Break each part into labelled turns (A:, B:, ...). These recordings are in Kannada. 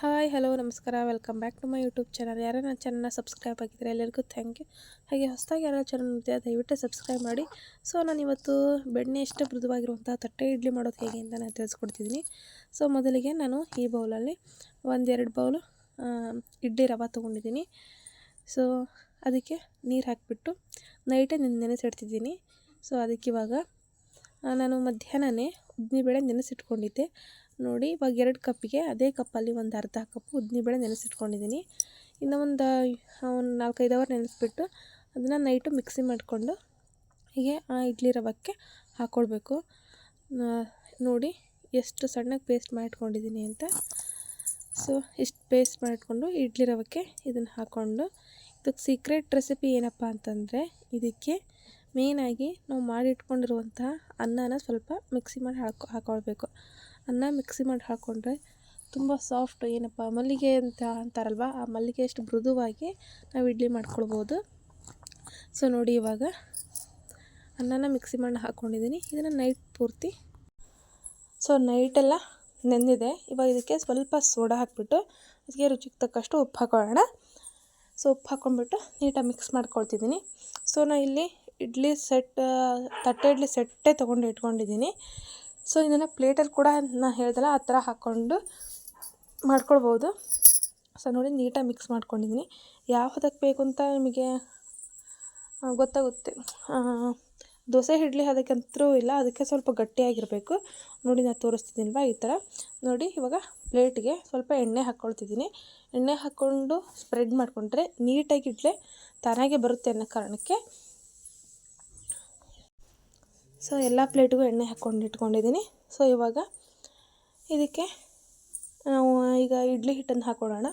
A: ಹಾಯ್, ಹಲೋ, ನಮಸ್ಕಾರ. Welcome back to my YouTube channel ಯಾರು ನನ್ನ ಚಾನಲ್ನ ಸಬ್ಸ್ಕ್ರೈಬ್ ಆಗಿದ್ದರೆ ಎಲ್ಲರಿಗೂ ಥ್ಯಾಂಕ್ ಯು ಹಾಗೆ ಹೊಸದಾಗಿ ಯಾರು ಚಾನಲ್ ನೋಡ್ತೀರಾ ದಯವಿಟ್ಟು ಸಬ್ಸ್ಕ್ರೈಬ್ ಮಾಡಿ. ಸೊ ನಾನು ಇವತ್ತು ಬೆಣ್ಣೆ ಎಷ್ಟು ಮೃದುವಾಗಿರುವಂಥ ತಟ್ಟೆ ಇಡ್ಲಿ ಮಾಡೋದು ಹೇಗೆ ಅಂತ ನಾನು ತಿಳಿಸ್ಕೊಡ್ತಿದ್ದೀನಿ. ಸೊ ಮೊದಲಿಗೆ ನಾನು ಈ ಬೌಲಲ್ಲಿ ಒಂದೆರಡು ಬೌಲು ಇಡ್ಲಿ ರವೆ ತೊಗೊಂಡಿದ್ದೀನಿ. ಸೊ ಅದಕ್ಕೆ ನೀರು ಹಾಕಿಬಿಟ್ಟು ನೈಟೇ ನೆನೆಸಿಡ್ತಿದ್ದೀನಿ. ಸೊ ಅದಕ್ಕೆ ಇವಾಗ ನಾನು ಮಧ್ಯಾಹ್ನನೇ ಉದ್ದಿನಬೇಳೆ ನೆನೆಸಿಟ್ಕೊಂಡಿದ್ದೆ. ನೋಡಿ, ಇವಾಗ ಎರಡು ಕಪ್ಪಿಗೆ ಅದೇ ಕಪ್ಪಲ್ಲಿ ಒಂದು ಅರ್ಧ ಕಪ್ಪು ಉದ್ದಿನಬೇಳೆ ನೆನೆಸಿಟ್ಕೊಂಡಿದ್ದೀನಿ. ಇನ್ನು ಒಂದು ಒಂದು ನಾಲ್ಕೈದು ಅವರ್ ನೆನೆಸ್ಬಿಟ್ಟು ಅದನ್ನು ನೈಟು ಮಿಕ್ಸಿ ಮಾಡಿಕೊಂಡು ಹೀಗೆ ಆ ಇಡ್ಲಿ ರವಕ್ಕೆ ಹಾಕ್ಕೊಳ್ಬೇಕು ನೋಡಿ ಎಷ್ಟು ಸಣ್ಣಗೆ ಪೇಸ್ಟ್ ಮಾಡಿಟ್ಕೊಂಡಿದ್ದೀನಿ ಅಂತ. ಸೊ ಇಷ್ಟು ಪೇಸ್ಟ್ ಮಾಡಿಕೊಂಡು ಇಡ್ಲಿ ರವಕ್ಕೆ ಇದನ್ನು ಹಾಕ್ಕೊಂಡು ಇದಕ್ಕೆ ಸೀಕ್ರೆಟ್ ರೆಸಿಪಿ ಏನಪ್ಪ ಅಂತಂದರೆ ಇದಕ್ಕೆ ಮೇಯ್ನಾಗಿ ನಾವು ಮಾಡಿಟ್ಕೊಂಡಿರುವಂತಹ ಅನ್ನನ ಸ್ವಲ್ಪ ಮಿಕ್ಸಿ ಮಾಡಿ ಹಾಕೊ ಹಾಕ್ಕೊಳ್ಬೇಕು ಅನ್ನ ಮಿಕ್ಸಿ ಮಾಡಿ ಹಾಕ್ಕೊಂಡ್ರೆ ತುಂಬ ಸಾಫ್ಟ್ ಏನಪ್ಪ, ಮಲ್ಲಿಗೆ ಅಂತ ಅಂತಾರಲ್ವ, ಆ ಮಲ್ಲಿಗೆ ಅಷ್ಟು ಮೃದುವಾಗಿ ನಾವು ಇಡ್ಲಿ ಮಾಡ್ಕೊಳ್ಬೋದು. ಸೊ ನೋಡಿ ಇವಾಗ ಅನ್ನನ ಮಿಕ್ಸಿ ಮಾಡಿ ಹಾಕ್ಕೊಂಡಿದ್ದೀನಿ ಇದನ್ನು ನೈಟ್ ಪೂರ್ತಿ ಸೊ ನೈಟೆಲ್ಲ ನೆಂದಿದೆ ಇವಾಗ ಇದಕ್ಕೆ ಸ್ವಲ್ಪ ಸೋಡಾ ಹಾಕಿಬಿಟ್ಟು ಅದಕ್ಕೆ ರುಚಿಗೆ ತಕ್ಕಷ್ಟು ಉಪ್ಪು ಹಾಕೊಳ್ಳೋಣ. ಸೊ ಉಪ್ಪು ಹಾಕ್ಕೊಂಡ್ಬಿಟ್ಟು ನೀಟಾಗಿ ಮಿಕ್ಸ್ ಮಾಡ್ಕೊಳ್ತಿದ್ದೀನಿ ಸೊ ನಾನು ಇಲ್ಲಿ ಇಡ್ಲಿ ಸೆಟ್ ತಟ್ಟೆ ಇಡ್ಲಿ ಸೆಟ್ಟೇ ತೊಗೊಂಡು ಇಟ್ಕೊಂಡಿದ್ದೀನಿ ಸೊ ಇದನ್ನು ಪ್ಲೇಟಲ್ಲಿ ಕೂಡ ನಾನು ಹೇಳ್ದಲ್ಲ, ಆ ಥರ ಹಾಕ್ಕೊಂಡು ಮಾಡ್ಕೊಳ್ಬೋದು. ಸೊ ನೋಡಿ ನೀಟಾಗಿ ಮಿಕ್ಸ್ ಮಾಡ್ಕೊಂಡಿದ್ದೀನಿ ಯಾವುದಕ್ಕೆ ಬೇಕು ಅಂತ ನಿಮಗೆ ಗೊತ್ತಾಗುತ್ತೆ. ದೋಸೆ, ಇಡ್ಲಿ ಅದಕ್ಕಂತೂ ಇಲ್ಲ, ಅದಕ್ಕೆ ಸ್ವಲ್ಪ ಗಟ್ಟಿಯಾಗಿರಬೇಕು. ನೋಡಿ ನಾನು ತೋರಿಸ್ತಿದ್ದೀನಲ್ವ ಈ ಥರ. ನೋಡಿ, ಇವಾಗ ಪ್ಲೇಟಿಗೆ ಸ್ವಲ್ಪ ಎಣ್ಣೆ ಹಾಕ್ಕೊಳ್ತಿದ್ದೀನಿ ಎಣ್ಣೆ ಹಾಕ್ಕೊಂಡು ಸ್ಪ್ರೆಡ್ ಮಾಡಿಕೊಂಡ್ರೆ ನೀಟಾಗಿ ಇಡ್ಲೆ ತಾನಾಗೆ ಬರುತ್ತೆ ಅನ್ನೋ ಕಾರಣಕ್ಕೆ ಸೊ ಎಲ್ಲ ಪ್ಲೇಟಿಗೂ ಎಣ್ಣೆ ಹಾಕ್ಕೊಂಡು ಇಟ್ಕೊಂಡಿದ್ದೀನಿ. ಸೊ ಇವಾಗ ಇದಕ್ಕೆ ನಾವು ಈಗ ಇಡ್ಲಿ ಹಿಟ್ಟನ್ನು ಹಾಕ್ಕೊಳ್ಳೋಣ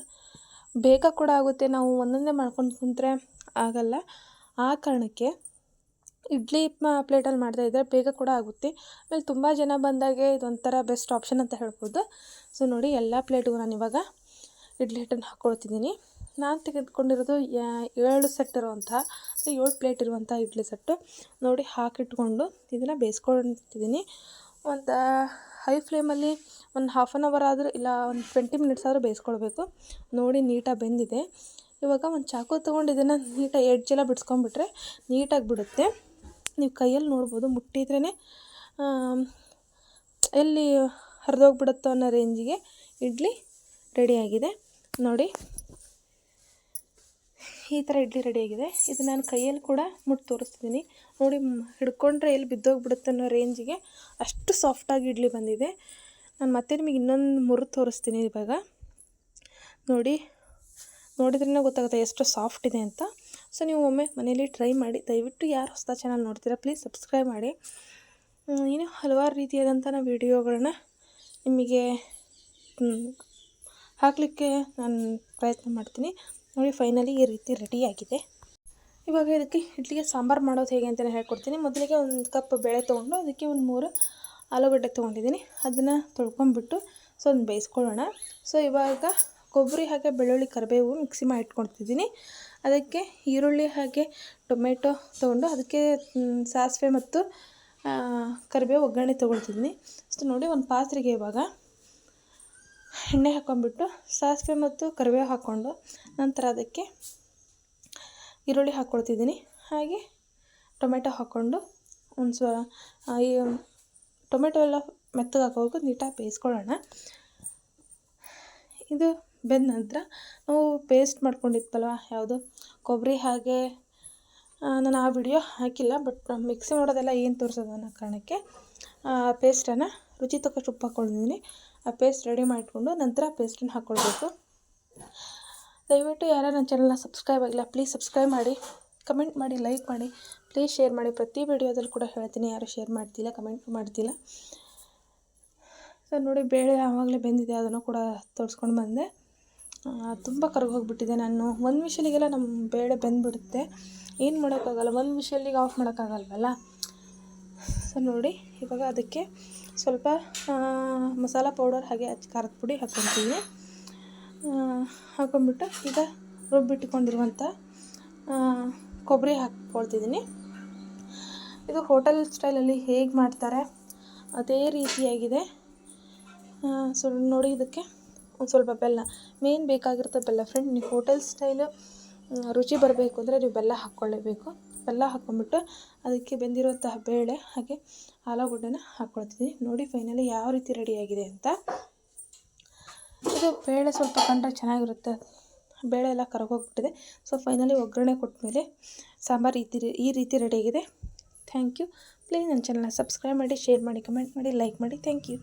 A: ಬೇಗ ಕೂಡ ಆಗುತ್ತೆ. ನಾವು ಒಂದೊಂದೇ ಮಾಡ್ಕೊಂಡು ಕುಂತ್ರೆ ಆಗಲ್ಲ. ಆ ಕಾರಣಕ್ಕೆ ಇಡ್ಲಿ ಪ್ಲೇಟಲ್ಲಿ ಮಾಡ್ತಾಯಿದ್ರೆ ಬೇಗ ಕೂಡ ಆಗುತ್ತೆ. ಆಮೇಲೆ ತುಂಬ ಜನ ಬಂದಾಗೆ ಇದೊಂಥರ ಬೆಸ್ಟ್ ಆಪ್ಷನ್ ಅಂತ ಹೇಳ್ಬೋದು. ಸೊ ನೋಡಿ ಎಲ್ಲ ಪ್ಲೇಟಿಗೂ ನಾನು ಇವಾಗ ಇಡ್ಲಿ ಹಿಟ್ಟನ್ನು ಹಾಕ್ಕೊಳ್ತಿದ್ದೀನಿ. ನಾನು ತೆಗೆದುಕೊಂಡಿರೋದು ಏಳು ಸೆಟ್ ಇರುವಂಥ ಏಳು ಪ್ಲೇಟ್ ಇರುವಂಥ ಇಡ್ಲಿ ಸೆಟ್ಟು. ನೋಡಿ, ಹಾಕಿಟ್ಕೊಂಡು ಇದನ್ನು ಬೇಯಿಸ್ಕೊಳ್ತಿದ್ದೀನಿ ಒಂದು ಹೈ ಫ್ಲೇಮಲ್ಲಿ ಒಂದು ಹಾಫ್ ಆನ್ ಅವರ್ ಆದರೂ ಇಲ್ಲ, ಒಂದು ಟ್ವೆಂಟಿ ಮಿನಿಟ್ಸ್ ಆದರೂ ಬೇಯಿಸ್ಕೊಳ್ಬೇಕು. ನೋಡಿ ನೀಟಾಗಿ ಬೆಂದಿದೆ. ಇವಾಗ ಒಂದು ಚಾಕು ತೊಗೊಂಡು ಇದನ್ನು ನೀಟಾಗಿ ಎಡ್ಜೆಲ್ಲ ಬಿಡಿಸ್ಕೊಂಡ್ಬಿಟ್ರೆ ನೀಟಾಗಿ ಬಿಡುತ್ತೆ ನೀವು ಕೈಯಲ್ಲಿ ನೋಡ್ಬೋದು ಮುಟ್ಟಿದ್ರೇ ಎಲ್ಲಿ ಹರಿದೋಗ್ಬಿಡುತ್ತೋ ಅನ್ನೋ ರೇಂಜಿಗೆ ಇಡ್ಲಿ ರೆಡಿಯಾಗಿದೆ ನೋಡಿ. ಈ ಥರ ಇಡ್ಲಿ ರೆಡಿಯಾಗಿದೆ ಇದು ನಾನು ಕೈಯಲ್ಲಿ ಕೂಡ ಮುಟ್ಟು ತೋರಿಸ್ತಿದ್ದೀನಿ ನೋಡಿ ಹಿಡ್ಕೊಂಡ್ರೆ ಎಲ್ಲಿ ಬಿದ್ದೋಗ್ಬಿಡುತ್ತೆ ಅನ್ನೋ ರೇಂಜಿಗೆ ಅಷ್ಟು ಸಾಫ್ಟಾಗಿ ಇಡ್ಲಿ ಬಂದಿದೆ. ನಾನು ಮತ್ತೆ ನಿಮಗೆ ಇನ್ನೊಂದು ಮುರು ತೋರಿಸ್ತೀನಿ ಇವಾಗ. ನೋಡಿ ನೋಡಿದ್ರೇ ಗೊತ್ತಾಗುತ್ತೆ ಎಷ್ಟು ಸಾಫ್ಟ್ ಇದೆ ಅಂತ. ಸೊ ನೀವು ಒಮ್ಮೆ ಮನೇಲಿ ಟ್ರೈ ಮಾಡಿ, ದಯವಿಟ್ಟು ಯಾರು ಹೊಸ ಚಾನಲ್ ನೋಡ್ತೀರಾ ಪ್ಲೀಸ್ ಸಬ್ಸ್ಕ್ರೈಬ್ ಮಾಡಿ. ಇನ್ನು ಹಲವಾರು ರೀತಿಯಾದಂಥ ನಾವು ವಿಡಿಯೋಗಳನ್ನ ನಿಮಗೆ ಹಾಕಲಿಕ್ಕೆ ನಾನು ಪ್ರಯತ್ನ ಮಾಡ್ತೀನಿ. ನೋಡಿ ಫೈನಲಿ ಈ ರೀತಿ ರೆಡಿಯಾಗಿದೆ ಇವಾಗ ಇದಕ್ಕೆ ಇಡ್ಲಿಗೆ ಸಾಂಬಾರು ಮಾಡೋದು ಹೇಗೆ ಅಂತಲೇ ಹೇಳ್ಕೊಡ್ತೀನಿ. ಮೊದಲಿಗೆ ಒಂದು ಕಪ್ ಬೇಳೆ ತೊಗೊಂಡು ಅದಕ್ಕೆ ಒಂದು ಮೂರು ಆಲೂಗಡ್ಡೆ ತೊಗೊಂಡಿದ್ದೀನಿ. ಅದನ್ನು ತೊಳ್ಕೊಂಬಿಟ್ಟು ಸೊ, ಅದನ್ನ ಬೇಯಿಸ್ಕೊಳ್ಳೋಣ. ಸೊ, ಇವಾಗ ಕೊಬ್ಬರಿ ಹಾಗೆ ಬೆಳ್ಳುಳ್ಳಿ ಕರಿಬೇವು ಮಿಕ್ಸಿ ಮಾಡಿ ಇಟ್ಕೊಳ್ತಿದ್ದೀನಿ ಅದಕ್ಕೆ ಈರುಳ್ಳಿ ಹಾಗೆ ಟೊಮೆಟೊ ತೊಗೊಂಡು ಅದಕ್ಕೆ ಸಾಸಿವೆ ಮತ್ತು ಕರಿಬೇವು ಒಗ್ಗರಣೆ ತೊಗೊಳ್ತಿದ್ದೀನಿ. ಸೊ, ನೋಡಿ, ಒಂದು ಪಾತ್ರೆಗೆ ಇವಾಗ ಎಣ್ಣೆ ಹಾಕ್ಕೊಂಬಿಟ್ಟು ಸಾಸಿವೆ ಮತ್ತು ಕರಿಬೇವು ಹಾಕ್ಕೊಂಡು ನಂತರ ಅದಕ್ಕೆ ಈರುಳ್ಳಿ ಹಾಕ್ಕೊಳ್ತಿದ್ದೀನಿ. ಹಾಗೆ ಟೊಮೆಟೊ ಹಾಕ್ಕೊಂಡು ಒಂದು ಸ್ವ ಈ ಟೊಮೆಟೊ ಎಲ್ಲ ಮೆತ್ತಗೆ ಹಾಕೋಬೇಕು ನೀಟಾಗಿ ಬೇಯಿಸ್ಕೊಳ್ಳೋಣ. ಇದು ಬೆಂದ ನಂತರ ನಾವು ಪೇಸ್ಟ್ ಮಾಡ್ಕೊಂಡಿತ್ತಲ್ವ ಯಾವುದು? ಕೊಬ್ಬರಿ ಹಾಗೆ ನಾನು ಆ ವಿಡಿಯೋ ಹಾಕಿಲ್ಲ, ಬಟ್ ಮಿಕ್ಸಿ ಮಾಡೋದೆಲ್ಲ ಏನು ತೋರಿಸೋದು ಅನ್ನೋ ಕಾರಣಕ್ಕೆ ಪೇಸ್ಟನ್ನು ರುಚಿ ತಕ್ಕಷ್ಟು ಉಪ್ಪು ಹಾಕ್ಕೊಂಡಿದ್ದೀನಿ. ಆ ಪೇಸ್ಟ್ ರೆಡಿ ಮಾಡಿಕೊಂಡು ನಂತರ ಪೇಸ್ಟನ್ನು ಹಾಕ್ಕೊಳ್ಬೇಕು ದಯವಿಟ್ಟು ಯಾರು ನನ್ನ ಚಾನಲ್ನ ಸಬ್ಸ್ಕ್ರೈಬ್ ಆಗಿಲ್ಲ ಪ್ಲೀಸ್ ಸಬ್ಸ್ಕ್ರೈಬ್ ಮಾಡಿ. ಕಮೆಂಟ್ ಮಾಡಿ ಲೈಕ್ ಮಾಡಿ. ಪ್ಲೀಸ್ ಶೇರ್ ಮಾಡಿ. ಪ್ರತಿ ವಿಡಿಯೋದಲ್ಲೂ ಕೂಡ ಹೇಳ್ತೀನಿ, ಯಾರು ಶೇರ್ ಮಾಡ್ತಿಲ್ಲ ಕಮೆಂಟ್ ಮಾಡ್ತಿಲ್ಲ. ಸೊ ನೋಡಿ ಬೇಳೆ ಆವಾಗಲೇ ಬೆಂದಿದೆ, ಅದನ್ನು ಕೂಡ ತೋರಿಸ್ಕೊಂಡು ಬಂದೆ. ತುಂಬ ಕರ್ಗೋಗಿಬಿಟ್ಟಿದೆ ನಾನು. ಒಂದು ವಿಷಲಿಗೆಲ್ಲ ನಮ್ಮ ಬೇಳೆ ಬೆಂದ್ಬಿಡುತ್ತೆ. ಏನು ಮಾಡೋಕ್ಕಾಗಲ್ಲ? ಒಂದು ಮಿಷಲಿಗೆ ಆಫ್ ಮಾಡೋಕ್ಕಾಗಲ್ವಲ್ಲ? ಸೊ ನೋಡಿ ಇವಾಗ ಅದಕ್ಕೆ ಸ್ವಲ್ಪ ಮಸಾಲ ಪೌಡರ್ ಹಾಗೆ ಖಾರದ ಪುಡಿ ಹಾಕ್ಕೊಳ್ತೀನಿ ಹಾಕ್ಕೊಂಬಿಟ್ಟು ಈಗ ರುಬ್ಬಿಟ್ಕೊಂಡಿರುವಂಥ ಕೊಬ್ಬರಿ ಹಾಕ್ಕೊಳ್ತಿದ್ದೀನಿ. ಇದು ಹೋಟೆಲ್ ಸ್ಟೈಲಲ್ಲಿ ಹೇಗೆ ಮಾಡ್ತಾರೆ ಅದೇ ರೀತಿಯಾಗಿದೆ. ಸೊ ನೋಡಿ ಇದಕ್ಕೆ ಒಂದು ಸ್ವಲ್ಪ ಬೆಲ್ಲ. ಮೇನ್ ಬೇಕಾಗಿರುತ್ತೆ ಬೆಲ್ಲ. ಫ್ರೆಂಡ್ ನೀವು ಹೋಟೆಲ್ ಸ್ಟೈಲು ರುಚಿ ಬರಬೇಕು ಅಂದರೆ ನೀವು ಬೆಲ್ಲ ಹಾಕ್ಕೊಳ್ಳೇಬೇಕು. ಬೆಲ್ಲ ಹಾಕ್ಕೊಂಬಿಟ್ಟು ಅದಕ್ಕೆ ಬೆಂದಿರುವಂತಹ ಬೇಳೆ ಹಾಗೆ ಆಲೂಗಡ್ಡೆನ ಹಾಕ್ಕೊಳ್ತಿದ್ದೀನಿ ನೋಡಿ ಫೈನಲಿ ಯಾವ ರೀತಿ ರೆಡಿಯಾಗಿದೆ ಅಂತ. ಇದು ಬೇಳೆ ಸ್ವಲ್ಪ ಕಂಡ್ರೆ ಚೆನ್ನಾಗಿರುತ್ತೆ. ಬೇಳೆ ಎಲ್ಲ ಕರಗೋಗ್ಬಿಟ್ಟಿದೆ. ಸೊ ಫೈನಲಿ ಒಗ್ಗರಣೆ ಕೊಟ್ಟಮೇಲೆ ಸಾಂಬಾರು ಈ ಈ ರೀತಿ ರೆಡಿಯಾಗಿದೆ ಥ್ಯಾಂಕ್ ಯು ಪ್ಲೀಸ್ ನನ್ನ ಚಾನಲ್ನ ಸಬ್ಸ್ಕ್ರೈಬ್ ಮಾಡಿ ಶೇರ್ ಮಾಡಿ ಕಮೆಂಟ್ ಮಾಡಿ ಲೈಕ್ ಮಾಡಿ. Thank you